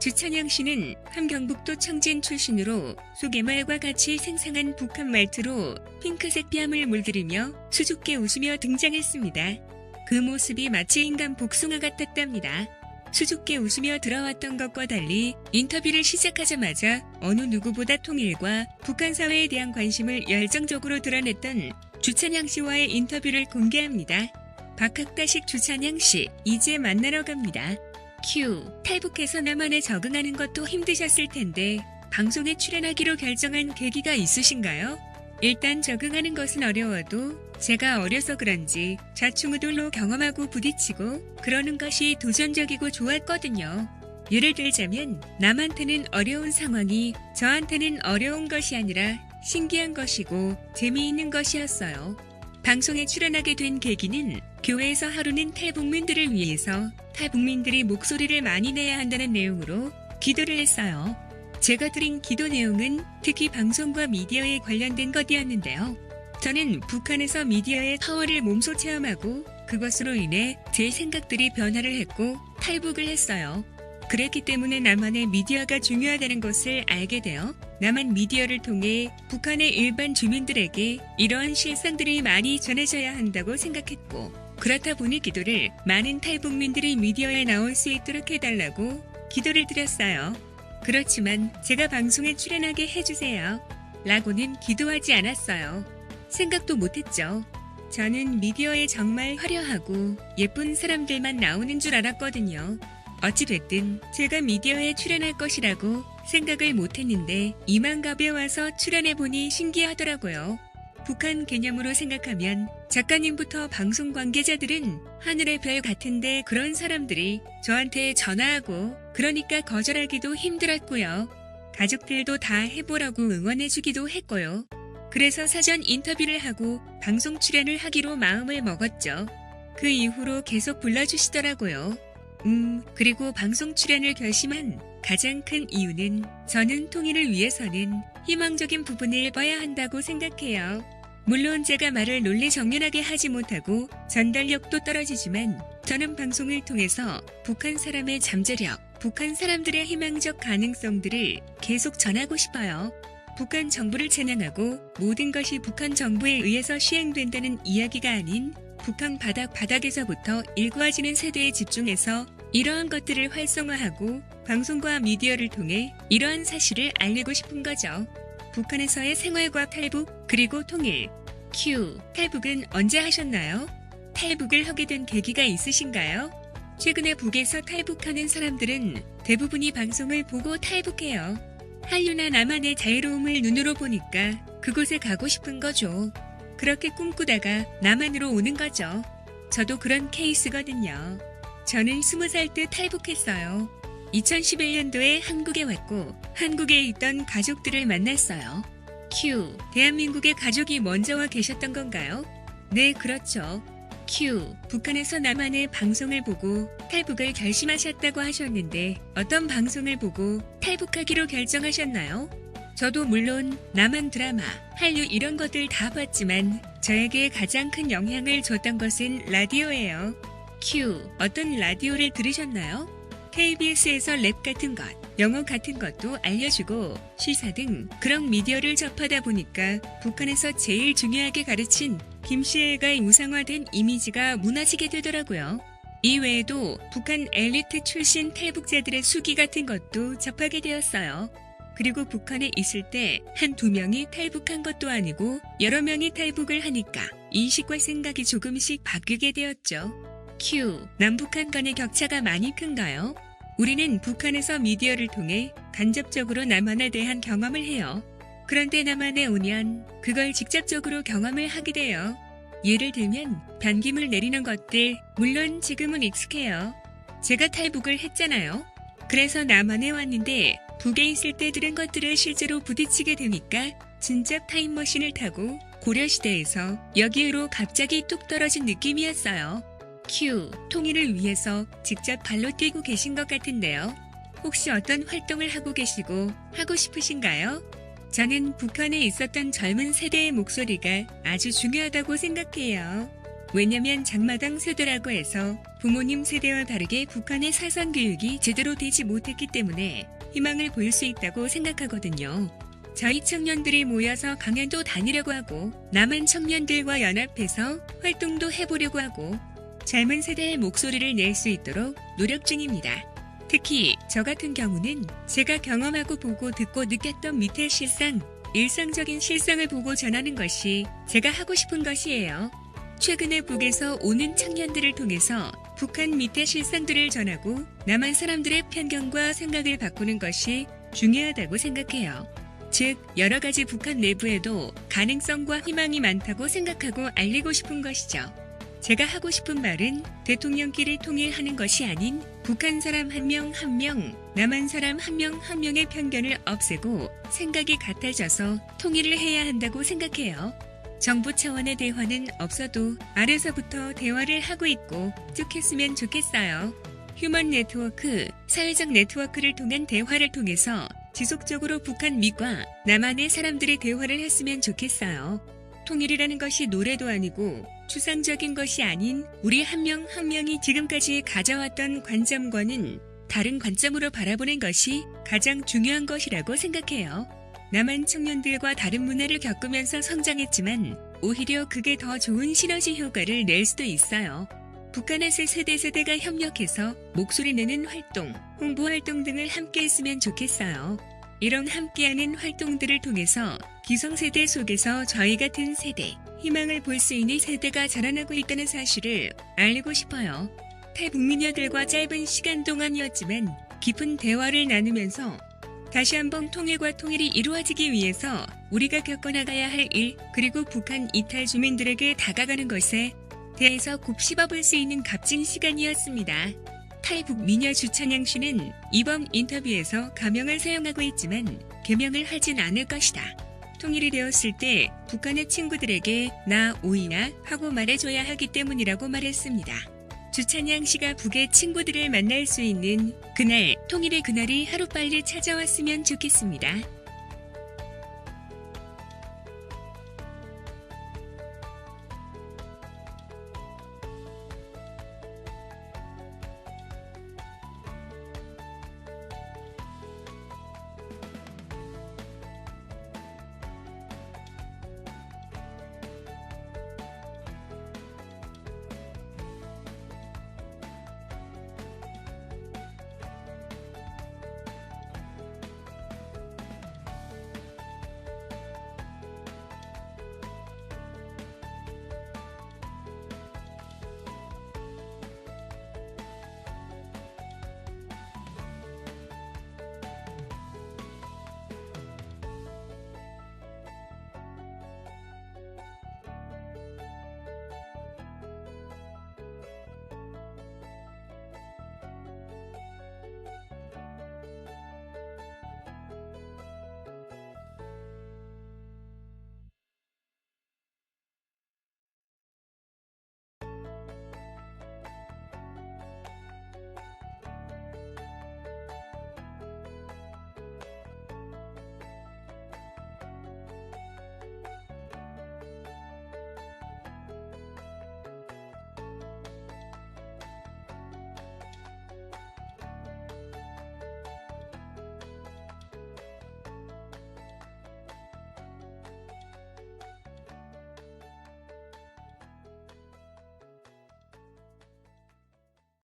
주찬양 씨는 함경북도 청진 출신으로 소개말과 같이 생생한 북한 말투로 핑크색 뺨을 물들이며 수줍게 웃으며 등장했습니다. 그 모습이 마치 인간 복숭아 같았답니다. 수줍게 웃으며 들어왔던 것과 달리 인터뷰를 시작하자마자 어느 누구보다 통일과 북한 사회에 대한 관심을 열정적으로 드러냈던 주찬양 씨와의 인터뷰를 공개합니다. 박학다식 주찬양 씨, 이제 만나러 갑니다. 큐, 탈북해서 남한에 적응하는 것도 힘드셨을 텐데 방송에 출연하기로 결정한 계기가 있으신가요? 일단 적응하는 것은 어려워도 제가 어려서 그런지 좌충우돌로 경험하고 부딪히고 그러는 것이 도전적이고 좋았거든요. 예를 들자면 남한테는 어려운 상황이 저한테는 어려운 것이 아니라 신기한 것이고 재미있는 것이었어요. 방송에 출연하게 된 계기는 교회에서 하루는 탈북민들을 위해서 탈북민들이 목소리를 많이 내야 한다는 내용으로 기도를 했어요. 제가 드린 기도 내용은 특히 방송과 미디어에 관련된 것이었는데요. 저는 북한에서 미디어의 파워를 몸소 체험하고 그것으로 인해 제 생각들이 변화를 했고 탈북을 했어요. 그랬기 때문에 남한의 미디어가 중요하다는 것을 알게 되어 남한 미디어를 통해 북한의 일반 주민들에게 이러한 실상들이 많이 전해져야 한다고 생각했고 그렇다 보니 기도를 많은 탈북민들이 미디어에 나올 수 있도록 해달라고 기도를 드렸어요. 그렇지만 제가 방송에 출연하게 해주세요. 라고는 기도하지 않았어요. 생각도 못했죠. 저는 미디어에 정말 화려하고 예쁜 사람들만 나오는 줄 알았거든요. 어찌됐든 제가 미디어에 출연할 것이라고 생각을 못했는데 이만갑에 와서 출연해보니 신기하더라고요. 북한 개념으로 생각하면 작가님부터 방송 관계자들은 하늘의 별 같은데 그런 사람들이 저한테 전화하고 그러니까 거절하기도 힘들었고요. 가족들도 다 해보라고 응원해주기도 했고요. 그래서 사전 인터뷰를 하고 방송 출연을 하기로 마음을 먹었죠. 그 이후로 계속 불러주시더라고요. 음, 그리고 방송 출연을 결심한 가장 큰 이유는 저는 통일을 위해서는 희망적인 부분을 봐야 한다고 생각해요. 물론 제가 말을 논리 정연하게 하지 못하고 전달력도 떨어지지만 저는 방송을 통해서 북한 사람의 잠재력, 북한 사람들의 희망적 가능성들을 계속 전하고 싶어요. 북한 정부를 찬양하고 모든 것이 북한 정부에 의해서 시행된다는 이야기가 아닌 북한 바닥 바닥에서부터 일구어지는 세대에 집중해서 이러한 것들을 활성화하고 방송과 미디어를 통해 이러한 사실을 알리고 싶은 거죠. 북한에서의 생활과 탈북 그리고 통일. 큐. 탈북은 언제 하셨나요? 탈북을 하게 된 계기가 있으신가요? 최근에 북에서 탈북하는 사람들은 대부분이 방송을 보고 탈북해요. 한류나 남한의 자유로움을 눈으로 보니까 그곳에 가고 싶은 거죠. 그렇게 꿈꾸다가 남한으로 오는 거죠. 저도 그런 케이스거든요. 저는 스무 살 때 탈북했어요. 2011년도에 한국에 왔고 한국에 있던 가족들을 만났어요. 큐. 대한민국의 가족이 먼저 와 계셨던 건가요? 네, 그렇죠. 큐. 북한에서 남한의 방송을 보고 탈북을 결심하셨다고 하셨는데 어떤 방송을 보고 탈북하기로 결정하셨나요? 저도 물론 남한 드라마, 한류 이런 것들 다 봤지만 저에게 가장 큰 영향을 줬던 것은 라디오예요. 큐. 어떤 라디오를 들으셨나요? KBS에서 랩 같은 것, 영어 같은 것도 알려주고 시사 등 그런 미디어를 접하다 보니까 북한에서 제일 중요하게 가르친 김씨애가 우상화된 이미지가 무너지게 되더라고요. 이 외에도 북한 엘리트 출신 탈북자들의 수기 같은 것도 접하게 되었어요. 그리고 북한에 있을 때 한 두 명이 탈북한 것도 아니고 여러 명이 탈북을 하니까 인식과 생각이 조금씩 바뀌게 되었죠. 큐. 남북한 간의 격차가 많이 큰가요? 우리는 북한에서 미디어를 통해 간접적으로 남한에 대한 경험을 해요. 그런데 남한에 오면 그걸 직접적으로 경험을 하게 돼요. 예를 들면 변기물 내리는 것들 물론 지금은 익숙해요. 제가 탈북을 했잖아요. 그래서 남한에 왔는데 북에 있을 때 들은 것들을 실제로 부딪히게 되니까 진짜 타임머신을 타고 고려시대에서 여기로 갑자기 뚝 떨어진 느낌이었어요. 큐, 통일을 위해서 직접 발로 뛰고 계신 것 같은데요. 혹시 어떤 활동을 하고 계시고 하고 싶으신가요? 저는 북한에 있었던 젊은 세대의 목소리가 아주 중요하다고 생각해요. 왜냐면 장마당 세대라고 해서 부모님 세대와 다르게 북한의 사상 교육이 제대로 되지 못했기 때문에 희망을 볼수 있다고 생각하거든요. 저희 청년들이 모여서 강연도 다니려고 하고 남한 청년들과 연합해서 활동도 해보려고 하고 젊은 세대의 목소리를 낼 수 있도록 노력 중입니다. 특히 저 같은 경우는 제가 경험하고 보고 듣고 느꼈던 밑의 실상, 일상적인 실상을 보고 전하는 것이 제가 하고 싶은 것이에요. 최근에 북에서 오는 청년들을 통해서 북한 밑의 실상들을 전하고 남한 사람들의 편견과 생각을 바꾸는 것이 중요하다고 생각해요. 즉, 여러 가지 북한 내부에도 가능성과 희망이 많다고 생각하고 알리고 싶은 것이죠. 제가 하고 싶은 말은 대통령끼리 통일하는 것이 아닌 북한 사람 한 명 한 명, 남한 사람 한 명 한 명의 편견을 없애고 생각이 같아져서 통일을 해야 한다고 생각해요. 정부 차원의 대화는 없어도 아래서부터 대화를 하고 있고 쭉 했으면 좋겠어요. 휴먼 네트워크, 사회적 네트워크를 통한 대화를 통해서 지속적으로 북한 밑과 남한의 사람들의 대화를 했으면 좋겠어요. 통일이라는 것이 노래도 아니고 추상적인 것이 아닌 우리 한 명 한 명이 지금까지 가져왔던 관점과는 다른 관점으로 바라보는 것이 가장 중요한 것이라고 생각해요. 남한 청년들과 다른 문화를 겪으면서 성장했지만 오히려 그게 더 좋은 시너지 효과를 낼 수도 있어요. 북한에서 세대 세대가 협력해서 목소리 내는 활동, 홍보 활동 등을 함께 했으면 좋겠어요. 이런 함께하는 활동들을 통해서 기성세대 속에서 저희 같은 세대, 희망을 볼 수 있는 세대가 자라나고 있다는 사실을 알리고 싶어요. 탈북민녀들과 짧은 시간 동안이었지만 깊은 대화를 나누면서 다시 한번 통일과 통일이 이루어지기 위해서 우리가 겪어나가야 할 일, 그리고 북한 이탈 주민들에게 다가가는 것에 대해서 곱씹어 볼 수 있는 값진 시간이었습니다. 탈북 미녀 주찬양 씨는 이번 인터뷰에서 가명을 사용하고 있지만 개명을 하진 않을 것이다. 통일이 되었을 때 북한의 친구들에게 나 오이나 하고 말해줘야 하기 때문이라고 말했습니다. 주찬양 씨가 북의 친구들을 만날 수 있는 그날 통일의 그날이 하루빨리 찾아왔으면 좋겠습니다.